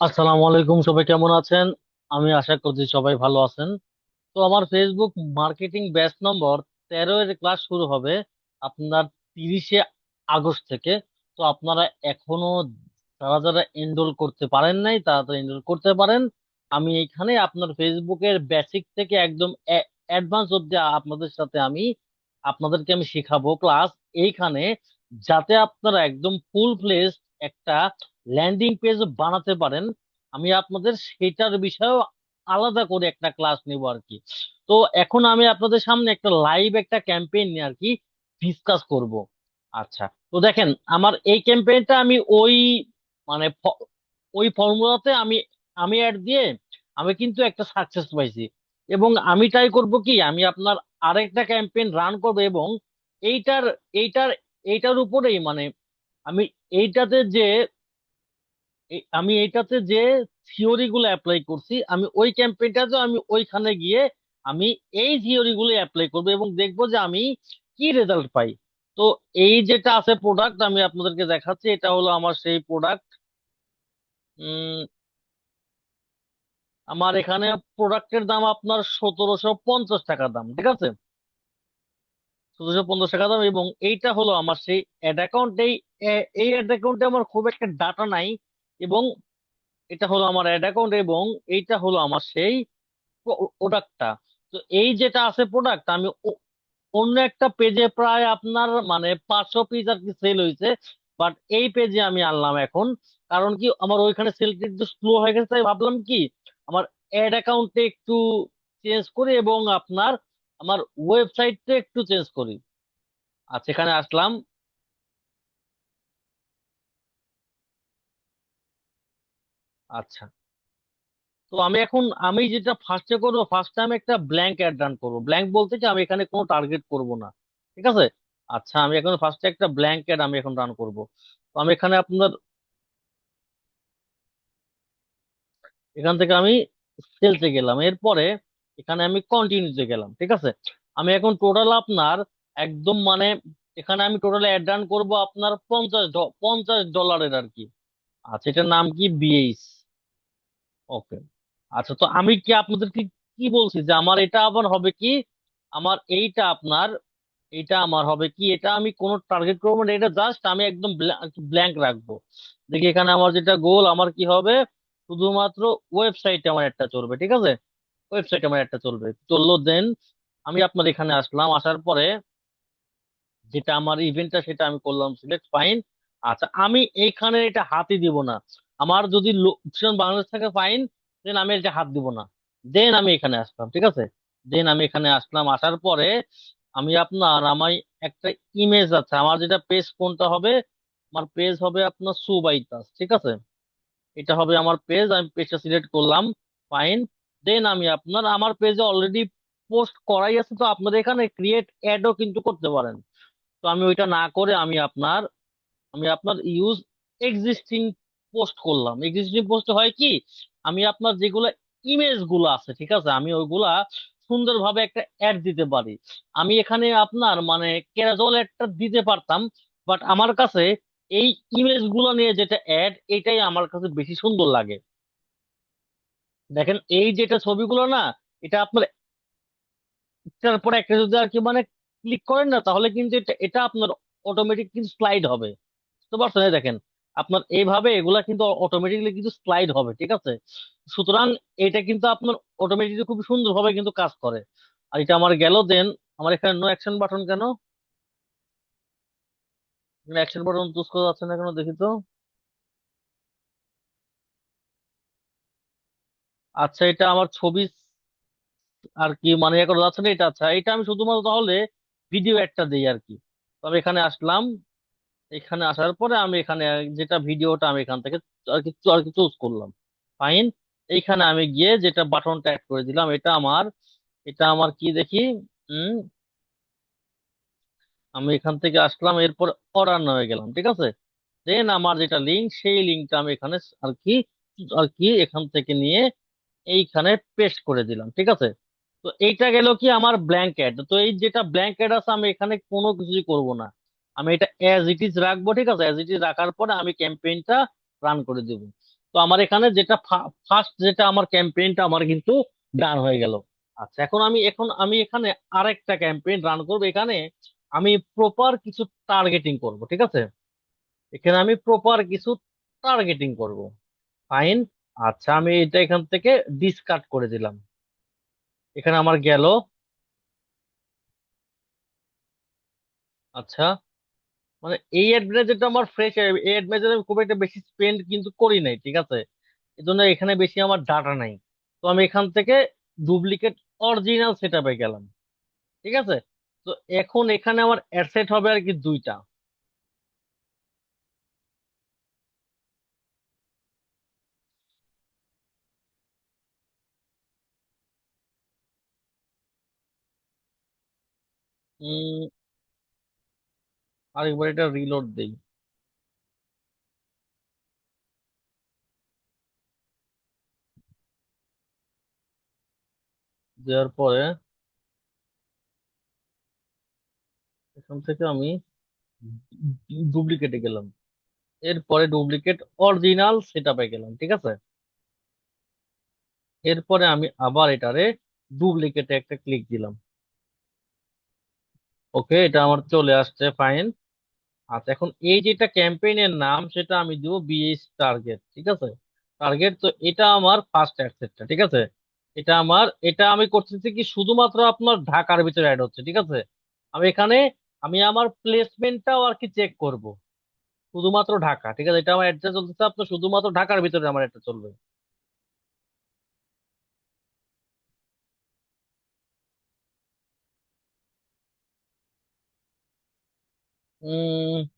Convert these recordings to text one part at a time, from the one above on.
আসসালামু আলাইকুম, সবাই কেমন আছেন? আমি আশা করছি সবাই ভালো আছেন। তো আমার ফেসবুক মার্কেটিং ব্যাচ নম্বর তেরো এর ক্লাস শুরু হবে আপনার তিরিশে আগস্ট থেকে। তো আপনারা এখনও যারা যারা এনরোল করতে পারেন নাই, তারা তো এনরোল করতে পারেন। আমি এখানে আপনার ফেসবুকের বেসিক থেকে একদম অ্যাডভান্স অব্দি আপনাদের সাথে আমি, আপনাদেরকে আমি শেখাবো প্লাস এইখানে যাতে আপনারা একদম ফুল ফ্লেজ একটা ল্যান্ডিং পেজ বানাতে পারেন। আমি আপনাদের সেটার বিষয়েও আলাদা করে একটা ক্লাস নিব আর কি। তো এখন আমি আপনাদের সামনে একটা লাইভ একটা ক্যাম্পেইন নিয়ে আর কি ডিসকাস করব। আচ্ছা তো দেখেন, আমার এই ক্যাম্পেইনটা আমি ওই মানে ওই ফর্মুলাতে আমি আমি অ্যাড দিয়ে আমি কিন্তু একটা সাকসেস পাইছি। এবং আমি ট্রাই করব কি, আমি আপনার আরেকটা ক্যাম্পেইন রান করব এবং এইটার এইটার এইটার উপরেই মানে আমি এইটাতে যে আমি এটাতে যে থিওরি গুলো অ্যাপ্লাই করছি, আমি ওই ক্যাম্পেইনটাতে আমি ওইখানে গিয়ে আমি এই থিওরি গুলো অ্যাপ্লাই করব এবং দেখব যে আমি কি রেজাল্ট পাই। তো এই যেটা আছে প্রোডাক্ট আমি আপনাদেরকে দেখাচ্ছি, এটা হলো আমার সেই প্রোডাক্ট আমার এখানে প্রোডাক্টের দাম আপনার সতেরোশো পঞ্চাশ টাকা দাম, ঠিক আছে? সতেরোশো পঞ্চাশ টাকা দাম এবং এইটা হলো আমার সেই অ্যাড অ্যাকাউন্ট এই এই অ্যাড অ্যাকাউন্টে আমার খুব একটা ডাটা নাই। এবং এটা হলো আমার অ্যাড অ্যাকাউন্ট এবং এইটা হলো আমার সেই প্রোডাক্টটা তো এই যেটা আছে প্রোডাক্ট আমি অন্য একটা পেজে প্রায় আপনার মানে পাঁচশো পিস আর কি সেল হয়েছে বাট এই পেজে আমি আনলাম এখন। কারণ কি, আমার ওইখানে সেলটা একটু স্লো হয়ে গেছে, তাই ভাবলাম কি, আমার অ্যাড অ্যাকাউন্টে একটু চেঞ্জ করি এবং আপনার, আমার ওয়েবসাইটটা একটু চেঞ্জ করি। আচ্ছা এখানে আসলাম আচ্ছা। তো আমি এখন, আমি যেটা ফার্স্টে করব ফার্স্টে আমি একটা ব্ল্যাঙ্ক অ্যাড রান করব। ব্ল্যাঙ্ক বলতে যে আমি এখানে কোনো টার্গেট করব না। ঠিক আছে? আচ্ছা আমি এখন ফার্স্টে একটা ব্ল্যাঙ্ক অ্যাড আমি এখন রান করব। তো আমি এখানে আপনার, এখান থেকে আমি সেলসে গেলাম। এরপরে এখানে আমি কন্টিনিউতে গেলাম। ঠিক আছে? আমি এখন টোটাল আপনার একদম মানে এখানে আমি টোটাল অ্যাড রান করব আপনার পঞ্চাশ পঞ্চাশ ডলারের আর কি। আচ্ছা এটার নাম কি? বিএইচ ওকে আচ্ছা তো আমি কি আপনাদেরকে কি বলছি যে আমার এটা আবার হবে কি? আমার এইটা আপনার এটা আমার হবে কি? এটা আমি কোনো টার্গেট করব না, এটা জাস্ট আমি একদম ব্ল্যাঙ্ক রাখব। দেখি এখানে আমার যেটা গোল আমার কি হবে? শুধুমাত্র ওয়েবসাইটে আমার একটা চলবে, ঠিক আছে? ওয়েবসাইটে আমার একটা চলবে। চলল দেন আমি আপনার এখানে আসলাম, আসার পরে যেটা আমার ইভেন্টটা সেটা আমি করলাম সিলেক্ট ফাইন আচ্ছা আমি এখানে এটা হাতই দিব না। আমার যদি বাংলাদেশ থেকে ফাইন দেন আমি এটা হাত দিব না। দেন আমি এখানে আসলাম, ঠিক আছে? দেন আমি এখানে আসলাম, আসার পরে আমি আপনার, আমার একটা ইমেজ আছে, আমার যেটা পেজ কোনটা হবে? আমার পেজ হবে আপনার সুবাইতাস, ঠিক আছে? এটা হবে আমার পেজ আমি পেজটা সিলেক্ট করলাম ফাইন দেন আমি আপনার, আমার পেজে অলরেডি পোস্ট করাই আছে, তো আপনাদের এখানে ক্রিয়েট অ্যাডও কিন্তু করতে পারেন। তো আমি ওইটা না করে আমি আপনার আমি আপনার ইউজ এক্সিস্টিং পোস্ট করলাম। এক্সিস্টিং পোস্ট হয় কি, আমি আপনার যেগুলো ইমেজগুলো আছে, ঠিক আছে? আমি ওইগুলা সুন্দরভাবে একটা অ্যাড দিতে পারি। আমি এখানে আপনার মানে ক্যাজুয়াল একটা দিতে পারতাম বাট আমার কাছে এই ইমেজগুলো নিয়ে যেটা অ্যাড এটাই আমার কাছে বেশি সুন্দর লাগে। দেখেন, এই যেটা ছবিগুলো না, এটা আপনার একটার পর একটা যদি আর কি মানে ক্লিক করেন না, তাহলে কিন্তু এটা আপনার অটোমেটিক কিন্তু স্লাইড হবে। বুঝতে পারছেন? দেখেন আপনার এইভাবে এগুলা কিন্তু অটোমেটিকলি কিন্তু স্লাইড হবে, ঠিক আছে? সুতরাং এটা কিন্তু আপনার অটোমেটিকলি খুব সুন্দরভাবে কিন্তু কাজ করে। আর এটা আমার গেল দেন আমার এখানে নো অ্যাকশন বাটন কেন? অ্যাকশন বাটন চুজ করা যাচ্ছে না কেন দেখি তো? আচ্ছা এটা আমার ছবি আর কি মানে ইয়ে করা যাচ্ছে না, এটা আচ্ছা এটা আমি শুধুমাত্র তাহলে ভিডিও একটা দিই আর কি। তবে এখানে আসলাম। এখানে আসার পরে আমি এখানে যেটা ভিডিওটা আমি এখান থেকে আর কি আর কি চুজ করলাম। ফাইন এইখানে আমি গিয়ে যেটা বাটনটা অ্যাড করে দিলাম, এটা আমার এটা আমার কি দেখি? আমি এখান থেকে আসলাম, এরপর অর্ডার হয়ে গেলাম, ঠিক আছে? দেন আমার যেটা লিঙ্ক সেই লিঙ্কটা আমি এখানে আর কি আর কি এখান থেকে নিয়ে এইখানে পেস্ট করে দিলাম, ঠিক আছে? তো এইটা গেল কি আমার ব্ল্যাঙ্কেট তো এই যেটা ব্ল্যাঙ্কেট আছে, আমি এখানে কোনো কিছুই করব না। আমি এটা অ্যাজ ইট ইজ রাখব, ঠিক আছে? অ্যাজ ইট ইজ রাখার পরে আমি ক্যাম্পেইনটা রান করে দেব। তো আমার এখানে যেটা ফার্স্ট যেটা আমার ক্যাম্পেইনটা আমার কিন্তু ডান হয়ে গেল। আচ্ছা এখন আমি এখন আমি এখানে আরেকটা ক্যাম্পেইন রান করব। এখানে আমি প্রপার কিছু টার্গেটিং করব, ঠিক আছে? এখানে আমি প্রপার কিছু টার্গেটিং করব। ফাইন আচ্ছা আমি এটা এখান থেকে ডিসকার্ড করে দিলাম। এখানে আমার গেল। আচ্ছা। মানে এই অ্যাডভার্টাইজারটা আমার ফ্রেশ এই অ্যাডভার্টাইজার আমি খুব একটা বেশি স্পেন্ড কিন্তু করি নাই, ঠিক আছে? এই জন্য এখানে বেশি আমার ডাটা নাই। তো আমি এখান থেকে ডুপ্লিকেট অরিজিনাল সেটআপে গেলাম। ঠিক আছে? তো এখন এখানে আমার অ্যাডসেট হবে আর কি দুইটা। উম আরেকবার এটা রিলোড দেই। দেওয়ার পরে এখান থেকে আমি ডুপ্লিকেটে গেলাম। এরপরে ডুপ্লিকেট অরিজিনাল সেটআপে গেলাম, ঠিক আছে? এরপরে আমি আবার এটারে ডুপ্লিকেটে একটা ক্লিক দিলাম। ওকে এটা আমার চলে আসছে ফাইন আচ্ছা এখন এই যেটা ক্যাম্পেইনের নাম, সেটা আমি দিব বিএস টার্গেট ঠিক আছে? টার্গেট তো এটা আমার ফার্স্ট অ্যাডসেটটা ঠিক আছে? এটা আমার, এটা আমি করতেছি কি শুধুমাত্র আপনার ঢাকার ভিতরে অ্যাড হচ্ছে, ঠিক আছে? আমি এখানে, আমি আমার প্লেসমেন্টটাও আর কি চেক করব, শুধুমাত্র ঢাকা, ঠিক আছে? এটা আমার অ্যাডটা চলতেছে, আপনার শুধুমাত্র ঢাকার ভিতরে আমার এটা চলবে। উম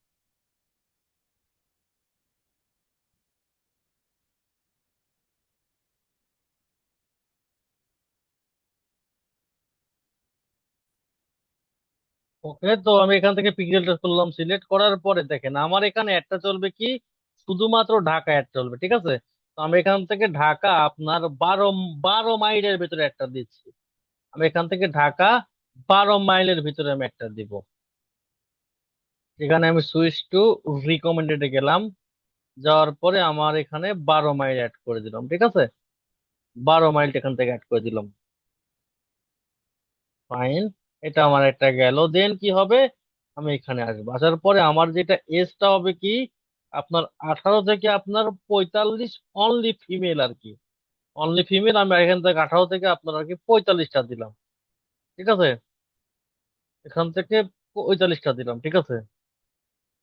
ওকে, তো আমি এখান থেকে পিক্সেলটা করলাম সিলেক্ট করার পরে দেখেন, আমার এখানে একটা চলবে কি? শুধুমাত্র ঢাকা অ্যাড চলবে, ঠিক আছে? তো আমি এখান থেকে ঢাকা আপনার বারো বারো মাইলের ভিতরে একটা দিচ্ছি। আমি এখান থেকে ঢাকা বারো মাইলের ভিতরে আমি একটা দিব। এখানে আমি সুইচ টু রিকমেন্ডেড গেলাম। যাওয়ার পরে আমার এখানে বারো মাইল অ্যাড করে দিলাম, ঠিক আছে? বারো মাইল এখান থেকে অ্যাড করে দিলাম। ফাইন এটা আমার একটা গেল। দেন কি হবে? আমি এখানে আসব। আসার পরে আমার যেটা এজটা হবে কি? আপনার আঠারো থেকে আপনার পঁয়তাল্লিশ অনলি ফিমেল আর কি। অনলি ফিমেল আমি এখান থেকে আঠারো থেকে আপনার আর কি পঁয়তাল্লিশটা দিলাম। ঠিক আছে? এখান থেকে পঁয়তাল্লিশটা দিলাম, ঠিক আছে?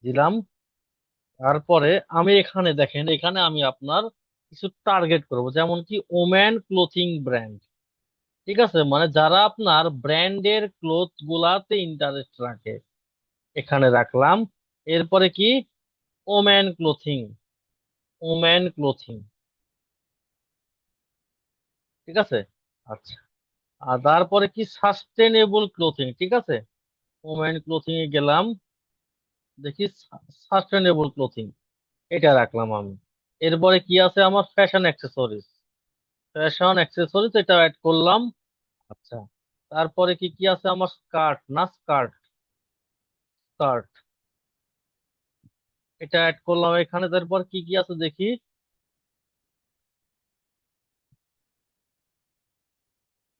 দিলাম। তারপরে আমি এখানে দেখেন, এখানে আমি আপনার কিছু টার্গেট করব, যেমন কি ওম্যান ক্লোথিং ব্র্যান্ড ঠিক আছে? মানে যারা আপনার ব্র্যান্ডের ক্লোথ গুলাতে ইন্টারেস্ট রাখে, এখানে রাখলাম। এরপরে কি? ওম্যান ক্লোথিং ওম্যান ক্লোথিং ঠিক আছে? আচ্ছা। আর তারপরে কি? সাস্টেনেবল ক্লোথিং ঠিক আছে? ওম্যান ক্লোথিং এ গেলাম। দেখি সাস্টেনেবল ক্লোথিং এটা রাখলাম আমি। এরপরে কি আছে আমার? ফ্যাশন অ্যাক্সেসরিজ ফ্যাশন অ্যাক্সেসরিজ এটা অ্যাড করলাম। আচ্ছা। তারপরে কি কি আছে আমার? স্কার্ট না স্কার্ট স্কার্ট এটা অ্যাড করলাম এখানে। তারপর কি কি আছে দেখি?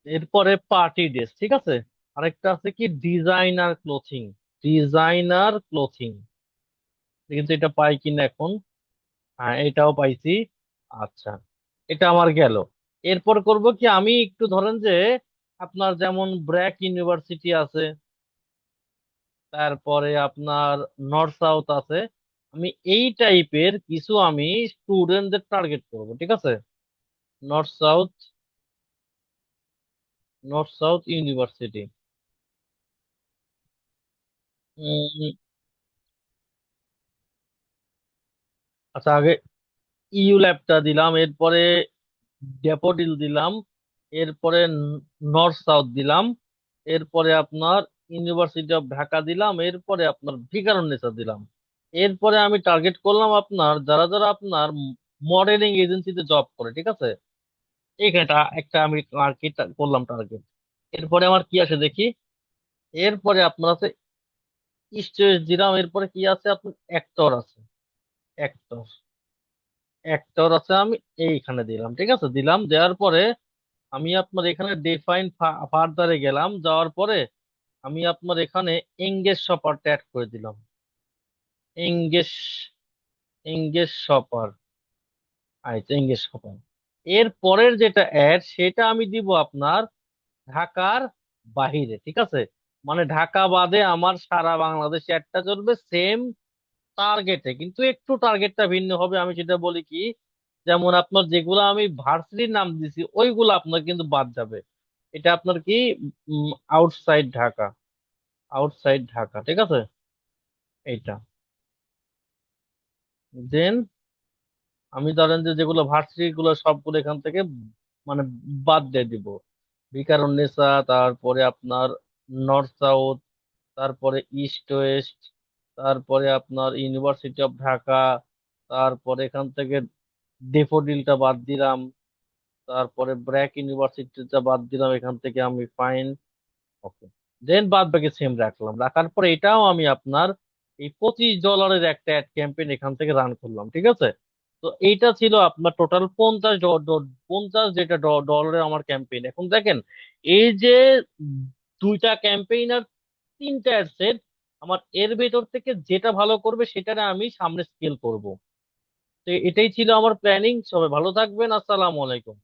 এরপরে পার্টি ড্রেস ঠিক আছে? আরেকটা আছে কি? Designer clothing designer clothing. কিন্তু এটা পাই কিনা এখন? হ্যাঁ এটাও পাইছি। আচ্ছা এটা আমার গেল। এরপর করব কি, আমি একটু ধরেন যে আপনার যেমন ব্র্যাক ইউনিভার্সিটি আছে, তারপরে আপনার নর্থ সাউথ আছে, আমি এই টাইপের কিছু আমি স্টুডেন্টদের টার্গেট করব, ঠিক আছে? North south north south university. আচ্ছা আগে ইউ ল্যাবটা দিলাম, এরপরে ড্যাফোডিল দিলাম, এরপরে নর্থ সাউথ দিলাম, এরপরে আপনার ইউনিভার্সিটি অফ ঢাকা দিলাম, এরপরে আপনার ভিকারুননিসা দিলাম। এরপরে আমি টার্গেট করলাম আপনার, যারা যারা আপনার মডেলিং এজেন্সিতে জব করে, ঠিক আছে? এইখানটা একটা আমি আর কি করলাম টার্গেট এরপরে আমার কি আসে দেখি? এরপরে আপনার আছে স্টেজ দিলাম এরপরে কি আছে আপনার? অ্যাক্টর আছে। অ্যাক্টর অ্যাক্টর আছে, আমি এইখানে দিলাম, ঠিক আছে? দিলাম, দেওয়ার পরে আমি আপনার এখানে ডিফাইন ফার্দারে গেলাম, যাওয়ার পরে আমি আপনার এখানে এঙ্গেজ শপারটা অ্যাড করে দিলাম। এঙ্গেজ এঙ্গেজ শপার আচ্ছা এঙ্গেজ শপার এর পরের যেটা অ্যাড সেটা আমি দিব আপনার ঢাকার বাহিরে, ঠিক আছে? মানে ঢাকা বাদে আমার সারা বাংলাদেশে একটা চলবে সেম টার্গেটে কিন্তু একটু টার্গেটটা ভিন্ন হবে, আমি সেটা বলি কি, যেমন আপনার যেগুলো আমি ভার্সিটির নাম দিছি, ওইগুলো আপনার কিন্তু বাদ যাবে। এটা আপনার কি আউটসাইড ঢাকা। আউটসাইড ঢাকা, ঠিক আছে? এইটা। দেন আমি ধরেন যে যেগুলো ভার্সিটি গুলো সবগুলো এখান থেকে মানে বাদ দিয়ে দিব। বিকারুন্নেসা তারপরে আপনার নর্থ সাউথ তারপরে ইস্ট ওয়েস্ট তারপরে আপনার ইউনিভার্সিটি অফ ঢাকা তারপরে এখান থেকে ডেফোডিলটা বাদ দিলাম, তারপরে ব্র্যাক ইউনিভার্সিটিটা বাদ দিলাম, এখান থেকে আমি ফাইন ওকে দেন বাদ বাকি সেম রাখলাম, রাখার পরে এটাও আমি আপনার এই পঁচিশ ডলারের একটা অ্যাড ক্যাম্পেইন এখান থেকে রান করলাম, ঠিক আছে? তো এইটা ছিল আপনার টোটাল পঞ্চাশ পঞ্চাশ যেটা ডলারের আমার ক্যাম্পেইন এখন দেখেন, এই যে দুইটা ক্যাম্পেইন আর তিনটা অ্যাডসেট আমার এর ভেতর থেকে যেটা ভালো করবে সেটা আমি সামনে স্কেল করব। তো এটাই ছিল আমার প্ল্যানিং সবাই ভালো থাকবেন, আসসালামু আলাইকুম।